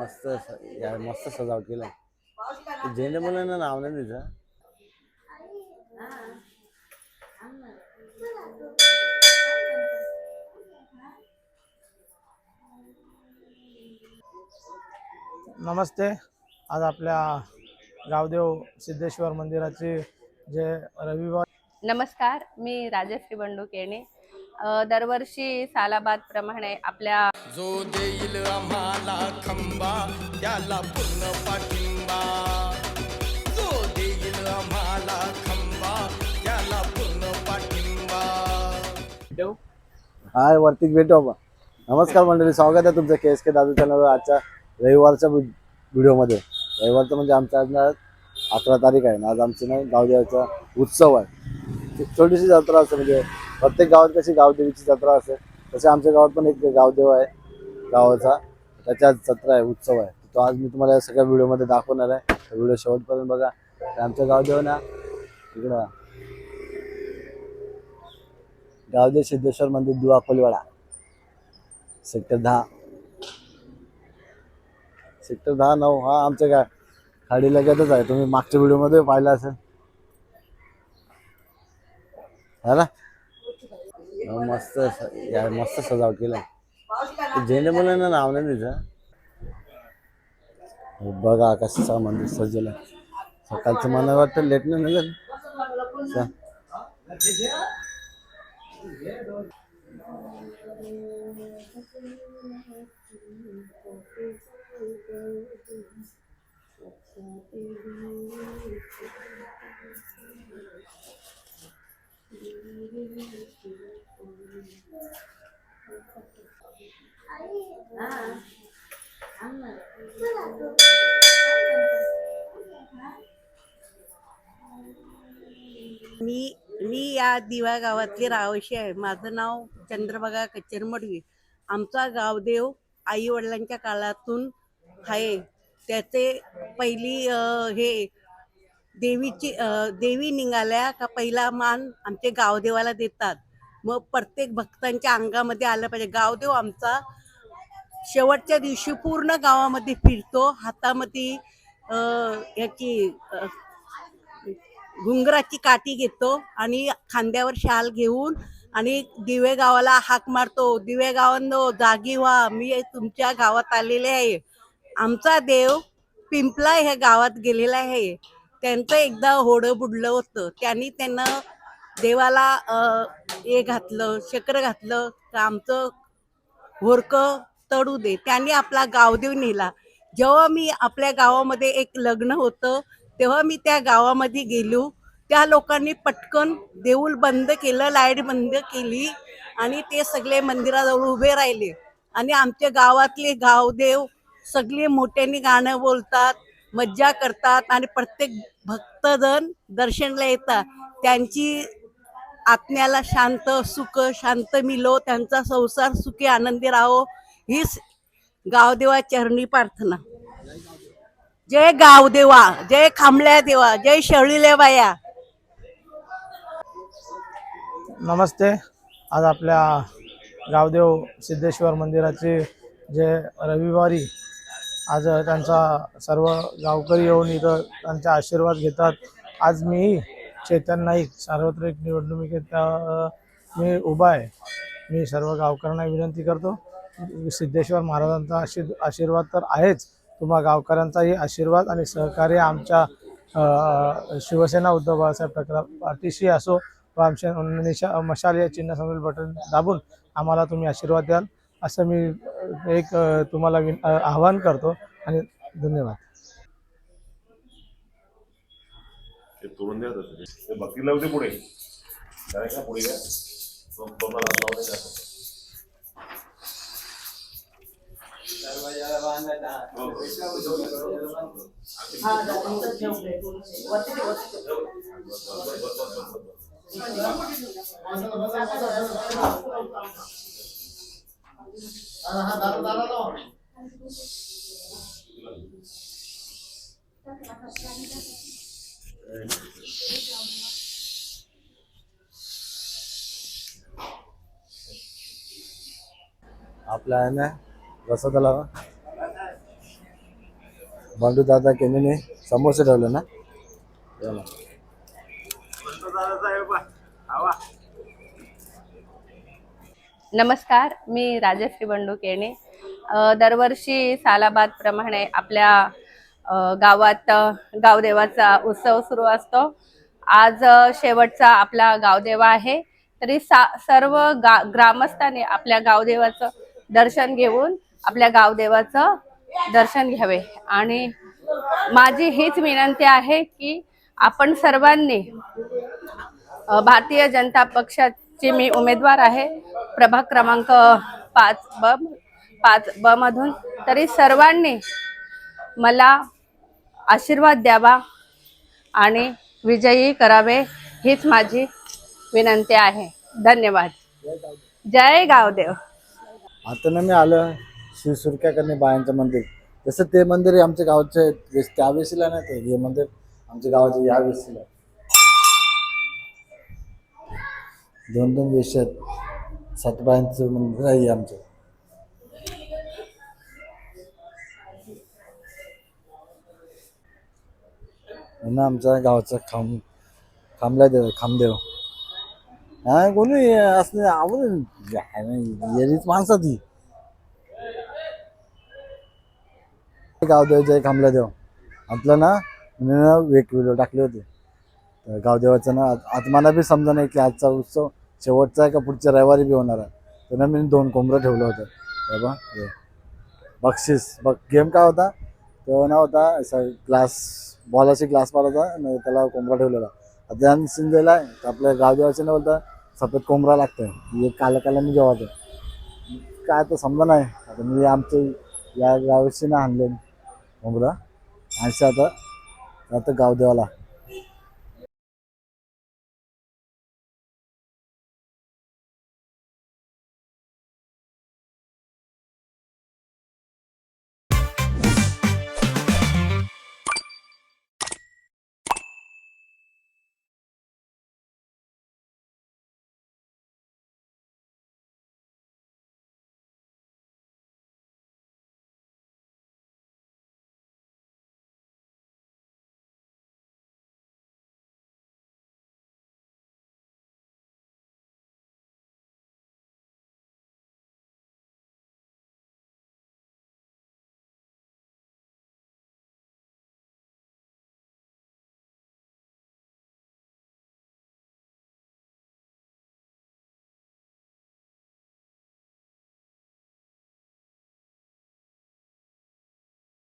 मस्त या मस्त सजावट केलं. झेंडे मुलांना नाव नाही तिचं नमस्ते. आज आपल्या गावदेव सिद्धेश्वर मंदिराचे जे रविवार नमस्कार मी राजश्री बंडू केणे. दरवर्षी सालाबाद प्रमाणे आपल्या जो देईल आम्हाला खंबा त्याला पूर्ण पाठिंबा. जो देईल आम्हाला खंबा त्याला पूर्ण पाठिंबा. हाय वरतीच भेटू आपण. नमस्कार मंडळी स्वागत आहे तुमचं के एस के दादू चॅनलवर आजच्या रविवारच्या व्हि- व्हिडिओमध्ये. रविवारचं म्हणजे आमच्या आज ना अकरा तारीख आहे ना आज आमचं ना गावदेवाचा उत्सव आहे. छोटीशी जत्रा असते म्हणजे प्रत्येक गावात कशी गावदेवीची जत्रा असते तसे आमच्या गावात पण एक गावदेव आहे गावाचा. त्याच्या जत्रा आहे उत्सव आहे. तो आज मी तुम्हाला या सगळ्या व्हिडिओमध्ये दाखवणार आहे. व्हिडिओ शेवटपर्यंत बघा. आमच्या गावदेव ना इकडं गावदेव सिद्धेश्वर मंदिर दुवा कोलवाडा सेक्टर दहा. सेक्टर दहा नऊ हा आमच्या काय खाडी लगतच आहे. तुम्ही मागच्या व्हिडिओमध्ये पाहिलं असेल. है ना? मस्त स- या मस्त सजावट केलं झेंडे मुलांना नाव नाही तिचं बघा कसं मंदिर सजवलं. सकाळचं मला वाटतं लेट नाही निघेल मी मी या दिवा गावातली रावशी आहे. माझं नाव चंद्रभागा कच्चर मडवी आमचा गावदेव आई वडिलांच्या काळातून आहे. त्याचे पहिली हे देवीची देवी निघाल्या का पहिला मान आमचे गावदेवाला देतात. मग प्रत्येक भक्तांच्या अंगामध्ये आलं पाहिजे. गावदेव आमचा शेवटच्या दिवशी पूर्ण गावामध्ये फिरतो. हातामध्ये याची घुंगराची काठी घेतो आणि खांद्यावर शाल घेऊन आणि दिवे गावाला हाक मारतो. दिवे गावांनो जागी व्हा. मी तुमच्या गावात आलेले आहे. आमचा देव पिंपला ह्या गावात गेलेला आहे. त्यांचं एकदा होडं बुडलं होतं. त्यांनी त्यांना देवाला हे घातलं शक्र घातलं. तर आमचं होरकं तडू दे. त्यांनी आपला गावदेव नेला. जेव्हा मी आपल्या गावामध्ये एक लग्न होतं तेव्हा मी त्या गावामध्ये गेलो. त्या लोकांनी पटकन देऊळ बंद केलं लाइट बंद केली आणि ते सगळे मंदिराजवळ उभे राहिले. आणि आमच्या गावातले गावदेव सगळे मोठ्याने गाणं बोलतात मज्जा करतात आणि प्रत्येक भक्तजण दर्शनला येतात. त्यांची आत्म्याला शांत सुख शांत मिलो त्यांचा संसार सुखी आनंदी राहो. हीच गावदेवा चरणी प्रार्थना. जय गावदेवा जय खांबल्या देवा जय शेळील्या बाया. नमस्ते. आज आपल्या गावदेव सिद्धेश्वर मंदिराचे जे रविवारी आज त्यांचा सर्व गावकरी येऊन इथं त्यांचा आशीर्वाद घेतात. आज मी चेतन नाईक सार्वत्रिक निवडणुकीत मी उभा आहे. मी सर्व गावकऱ्यांना विनंती करतो. सिद्धेश्वर महाराजांचा आशीर आशीर्वाद तर आहेच. तुम्हा गावकऱ्यांचाही आशीर्वाद आणि सहकार्य आमच्या शिवसेना उद्धव बाळासाहेब ठाकरे पाठीशी असो व आमच्या निशा मशाल या चिन्हासमोर बटन दाबून आम्हाला तुम्ही आशीर्वाद द्याल असं मी एक तुम्हाला विन आवाहन करतो आणि धन्यवाद. बाकी लावते पुढे. काय का पुढे काय तो- तोंडाला लावलं का? आपला आहे ना? प्रसादाला बंडू दादा केनीने समोसे ठेवले ना? नमस्कार मी राजश्री बंडू केणे दरवर्षी सालाबादप्रमाणे आपल्या गावात गावदेवाचा उत्सव सुरू असतो. आज शेवटचा आपला गावदेवा आहे. तरी सा सर्व गा ग्रामस्थांनी आपल्या गावदेवाचं दर्शन घेऊन आपल्या गावदेवाचं दर्शन घ्यावे. आणि माझी हीच विनंती आहे की आपण सर्वांनी भारतीय जनता पक्षाची मी उमेदवार आहे. प्रभाग क्रमांक पाच ब पाच ब मधून. तरी सर्वांनी मला आशीर्वाद द्यावा आणि विजयी करावे हीच माझी विनंती आहे. धन्यवाद. जय गावदेव. आता ना मी आलं. श्री सुरक्याकडे बायांचं मंदिर. तसं ते मंदिर आमच्या गावचे त्यावेळेसला त्या नाही ते हे मंदिर आमच्या गावाचे या दोन दोन वेशी आहेत. मंदिर आहे आमचं. हे ना आमच्या गावचा खांब खांबला देव खामदेव. हा कोणी असं आवडून येरीच माणसं ती. गावदेव एक खांबला देव आपलं ना मी ना एक व्हिडिओ टाकले होते. तर गावदेवाचं ना आत्माला बी समजा नाही की आजचा उत्सव शेवटचा आहे का पुढच्या रविवारी बी होणार आहे. तर ना मी दोन कोंबरं ठेवलं होतं बाबा हे. बक्षीस. बघ गेम काय होता? तो ना होता असा ग्लास बॉलाची ग्लास मार होता आणि त्याला कोंबरा ठेवलेला. आता ध्यान दिला आहे तर आपल्या गावदेवाचे ना बोलता सफेद कोंबरा लागतं एक काला काला मी जेव्हा काय तर समजा नाही. आता मी आमचं या गावाशी ना आणले कोंबडा आणि आता आता गावदेवाला